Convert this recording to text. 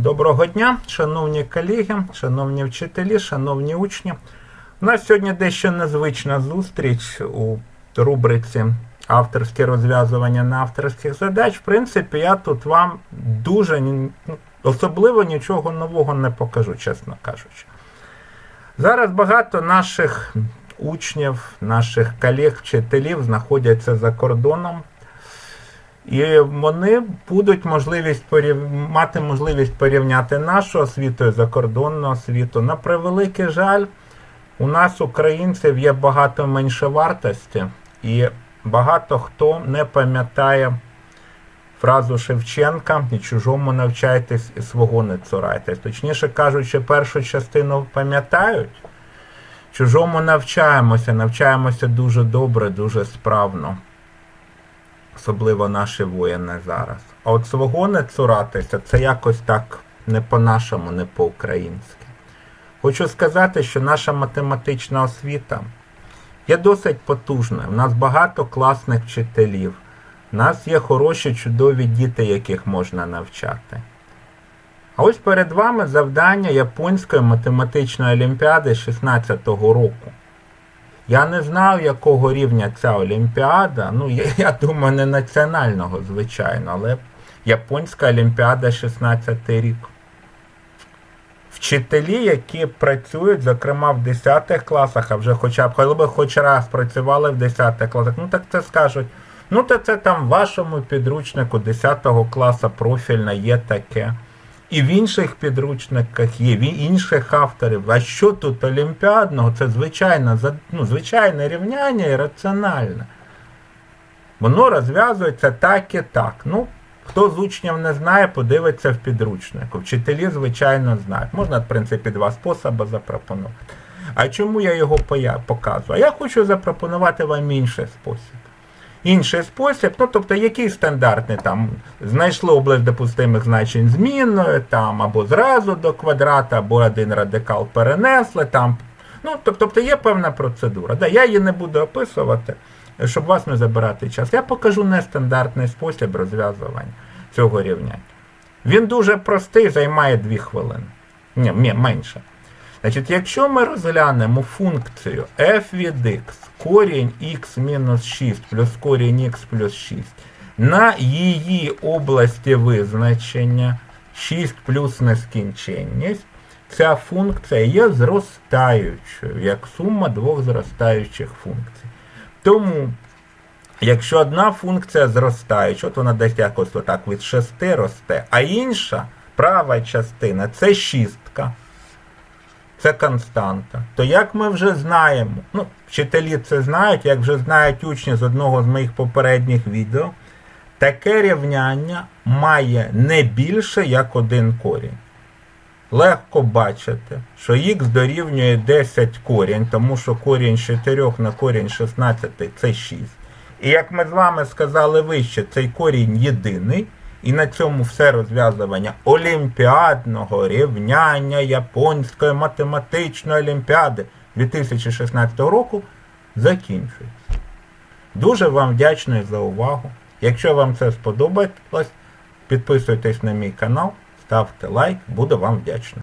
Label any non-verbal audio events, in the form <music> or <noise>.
Доброго дня, шановні колеги, шановні вчителі, шановні учні. У нас сьогодні дещо незвична зустріч у рубриці авторське розв'язування на авторських задач. В принципі, я тут вам дуже ну, особливо нічого нового не покажу, чесно кажучи. Зараз багато наших учнів, наших колег, вчителів знаходяться за кордоном. І вони будуть можливість порів... мати можливість порівняти нашу освіту і закордонну освіту. На превеликий жаль, у нас, українців, є багато меншовартості, і багато хто не пам'ятає фразу Шевченка і чужому навчайтесь, і свого не цурайтесь. Точніше кажучи, першу частину пам'ятають, чужому навчаємося, навчаємося дуже добре, дуже справно особливо наші воїни зараз. А от свого не цуратися, це якось так не по-нашому, не по-українськи. Хочу сказати, що наша математична освіта є досить потужною. У нас багато класних вчителів. У нас є хороші, чудові діти, яких можна навчати. А ось перед вами завдання Японської математичної олімпіади 16-го року. Я не знаю, якого рівня ця олімпіада. Ну, я, <laughs> я думаю, не національного, звичайно, але Японська олімпіада 16 рік. Вчителі, які працюють, зокрема в 10 класах, а вже хоча б коли би хоч раз працювали в 10 класах, ну так це скажуть. Ну, то це там в вашому підручнику 10 класу профільно є таке. І в інших підручниках є, в інших авторів. А що тут олімпіадного? Це звичайне, ну, звичайне рівняння і раціональне. Воно розв'язується так і так. Ну, хто з учнів не знає, подивиться в підручнику. Вчителі, звичайно, знають. Можна, в принципі, два способи запропонувати. А чому я його показую? А я хочу запропонувати вам інший спосіб. Інший спосіб, ну тобто який стандартний там знайшли область допустимих значень змінною, там або зразу до квадрата, або один радикал перенесли там. Ну, тобто є певна процедура. Да, я її не буду описувати, щоб вас не забирати час. Я покажу нестандартний спосіб розв'язування цього рівняння. Він дуже простий, займає 2 хвилини. Ні, менше. Значить, якщо ми розглянемо функцію f від x, корінь x мінус 6 плюс корінь x плюс 6, на її області визначення 6 плюс нескінченність, ця функція є зростаючою, як сума двох зростаючих функцій. Тому, якщо одна функція зростаюча, от вона десь якось отак від 6 росте, а інша права частина це шістка це константа. То як ми вже знаємо, ну, вчителі це знають, як вже знають учні з одного з моїх попередніх відео, таке рівняння має не більше як один корінь. Легко бачити, що х дорівнює 10 корінь, тому що корінь 4 на корінь 16 це 6. І як ми з вами сказали вище, цей корінь єдиний. І на цьому все розв'язування Олімпіадного рівняння Японської математичної олімпіади 2016 року закінчується. Дуже вам вдячний за увагу. Якщо вам це сподобалось, підписуйтесь на мій канал, ставте лайк, буду вам вдячний.